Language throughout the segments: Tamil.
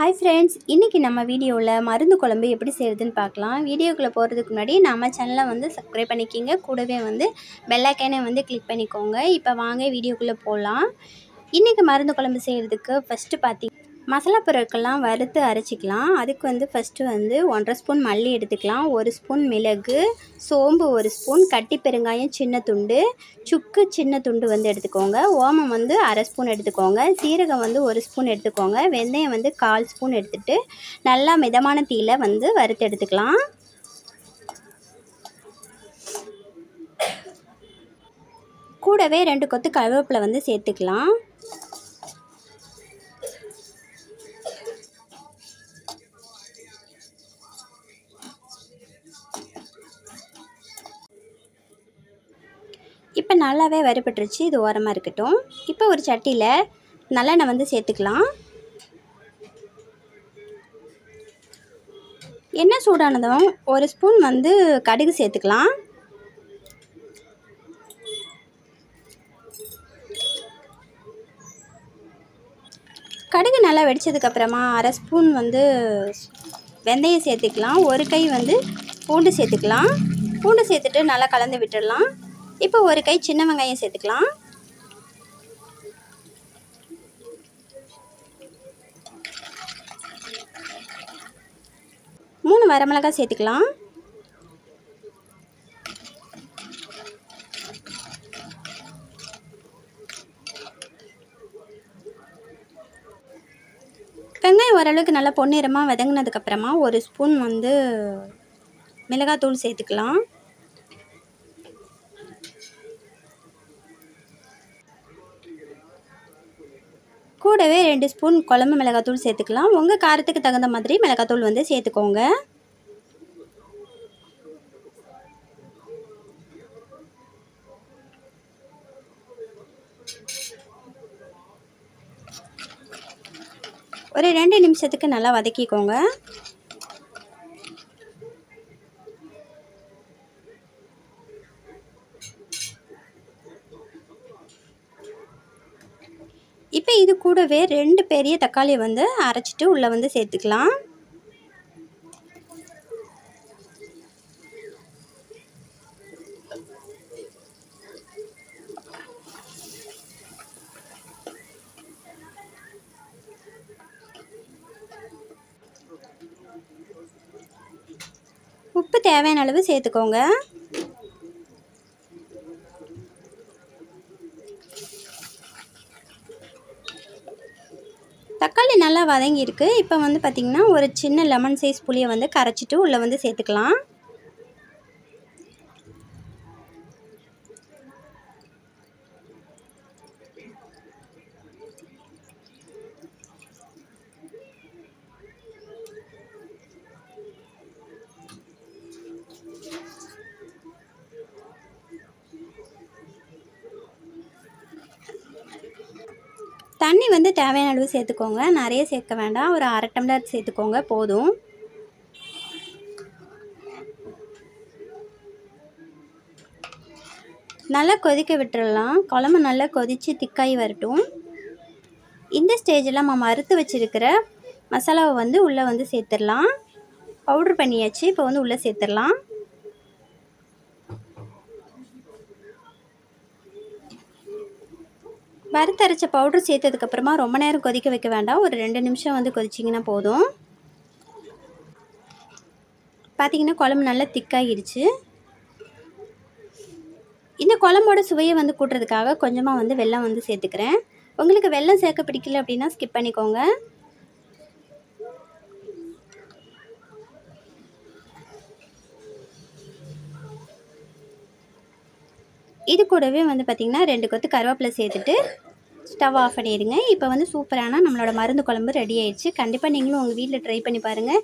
ஹாய் ஃப்ரெண்ட்ஸ் இன்றைக்கி நம்ம வீடியோவில் மருந்து குழம்பு எப்படி செய்கிறதுன்னு பார்க்கலாம். வீடியோக்குள்ளே போகிறதுக்கு முன்னாடி நம்ம சேனலை வந்து சப்ஸ்கிரைப் பண்ணிக்கிங்க. கூடவே வந்து பெல்லைக்கானே வந்து கிளிக் பண்ணிக்கோங்க. இப்போ வாங்க வீடியோக்குள்ளே போகலாம் இன்றைக்கி மருந்து குழம்பு செய்கிறதுக்கு ஃபஸ்ட்டு பார்த்தி மசாலா பொருட்கள்லாம் வறுத்து அரைச்சிக்கலாம். அதுக்கு வந்து ஃபஸ்ட்டு வந்து ஒன்றரை ஸ்பூன் மல்லி எடுத்துக்கலாம். ஒரு ஸ்பூன் மிளகு சோம்பு ஒரு ஸ்பூன் கட்டி பெருங்காயம் சின்ன துண்டு சுக்கு சின்ன துண்டு வந்து எடுத்துக்கோங்க. ஓமம் வந்து அரை ஸ்பூன் எடுத்துக்கோங்க. சீரகம் வந்து ஒரு ஸ்பூன் எடுத்துக்கோங்க. வெந்தயம் வந்து கால் ஸ்பூன் எடுத்துகிட்டு நல்லா மிதமான தீயில் வந்து வறுத்து எடுத்துக்கலாம். கூடவே ரெண்டு கொத்து கருவேப்பிலை வந்து சேர்த்துக்கலாம். இப்போ நல்லாவே வறுபட்டுருச்சு. இது ஓரமாக இருக்கட்டும். இப்போ ஒரு சட்டியில் நல்லெண்ணெய் வந்து சேர்த்துக்கலாம். எண்ணெய் சூடானதும் ஒரு ஸ்பூன் வந்து கடுகு சேர்த்துக்கலாம். கடுகு நல்லா வெடித்ததுக்கப்புறமா அரை ஸ்பூன் வந்து வெந்தயம் சேர்த்துக்கலாம். ஒரு கை வந்து பூண்டு சேர்த்துக்கலாம். பூண்டு சேர்த்துட்டு நல்லா கலந்து விட்டுடலாம். இப்போ ஒரு கை சின்ன வெங்காயம் சேர்த்துக்கலாம். மூணு வரமிளகாய் சேர்த்துக்கலாம். வெங்காயம் ஓரளவுக்கு நல்லா பொன்னிறமாக வதங்கினதுக்கப்புறமா ஒரு ஸ்பூன் வந்து மிளகாத்தூள் சேர்த்துக்கலாம். கூடவே ரெண்டு ஸ்பூன் குழம்பு மிளகாத்தூள் சேர்த்துக்கலாம். உங்கள் காரத்துக்கு தகுந்த மாதிரி மிளகாத்தூள் வந்து சேர்த்துக்கோங்க. ஒரு ரெண்டு நிமிஷத்துக்கு நல்லா வதக்கிக்கோங்க. இப்போ இது கூடவே ரெண்டு பெரிய தக்காளி வந்து அரைச்சிட்டு உள்ளே வந்து சேர்த்துக்கலாம். உப்பு தேவையான அளவு சேர்த்துக்கோங்க. தக்காளி நல்லா வதங்கியிருக்கு. இப்போ வந்து பார்த்திங்கன்னா ஒரு சின்ன லெமன் சைஸ் புளியை வந்து கரைச்சிட்டு உள்ளே வந்து சேர்த்துக்கலாம். தண்ணி வந்து தேவையான அளவு சேர்த்துக்கோங்க. நிறைய சேர்க்க வேண்டாம். ஒரு அரை டம்ளர் சேர்த்துக்கோங்க. போதும். நல்லா கொதிக்க விட்டுடலாம் குழம்பு நல்லா கொதித்து திக்காய் வரட்டும். இந்த ஸ்டேஜில் நம்ம மறுத்து வச்சுருக்கிற மசாலாவை வந்து உள்ளே வந்து சேர்த்துடலாம். பவுட்ரு பண்ணியாச்சு. இப்போ வந்து உள்ளே சேர்த்துடலாம். வறுத்தரைச்ச பவுட்ரு சேர்த்ததுக்கப்புறமா ரொம்ப நேரம் கொதிக்க வைக்க வேண்டாம். ஒரு ரெண்டு நிமிஷம் வந்து கொதிச்சிங்கன்னா போதும். பார்த்திங்கன்னா குழம்பு நல்லா திக்காகிடுச்சு இந்த குழம்போட சுவையை வந்து கூட்டுறதுக்காக கொஞ்சமாக வந்து வெள்ளம் வந்து சேர்த்துக்கிறேன். உங்களுக்கு வெள்ளம் சேர்க்க பிடிக்கல அப்படின்னா ஸ்கிப் பண்ணிக்கோங்க. இது கூடவே வந்து பார்த்திங்கன்னா ரெண்டு கொத்து கருவேப்பிலை சேர்த்துட்டு ஸ்டவ் ஆஃப் பண்ணிடுங்க. இப்போ வந்து சூப்பரான நம்மளோட மருந்து குழம்பு ரெடி ஆயிடுச்சு. கண்டிப்பாக நீங்களும் உங்கள் வீட்டில் ட்ரை பண்ணி பாருங்கள்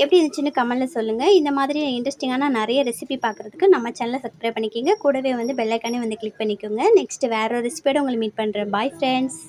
எப்படி இருந்துச்சுன்னு கமெண்டில் சொல்லுங்கள் இந்த மாதிரி இன்ட்ரெஸ்டிங்கான நிறைய ரெசிபி பார்க்குறதுக்கு நம்ம சேனலை சப்ஸ்கிரைப் பண்ணிக்கோங்க. கூடவே வந்து பெல்லைக்கானே வந்து கிளிக் பண்ணிக்கோங்க. நெக்ஸ்ட்டு வேறு ஒரு ரெசிபியோட உங்களை மீட் பண்ணுறேன் பாய் ஃப்ரெண்ட்ஸ்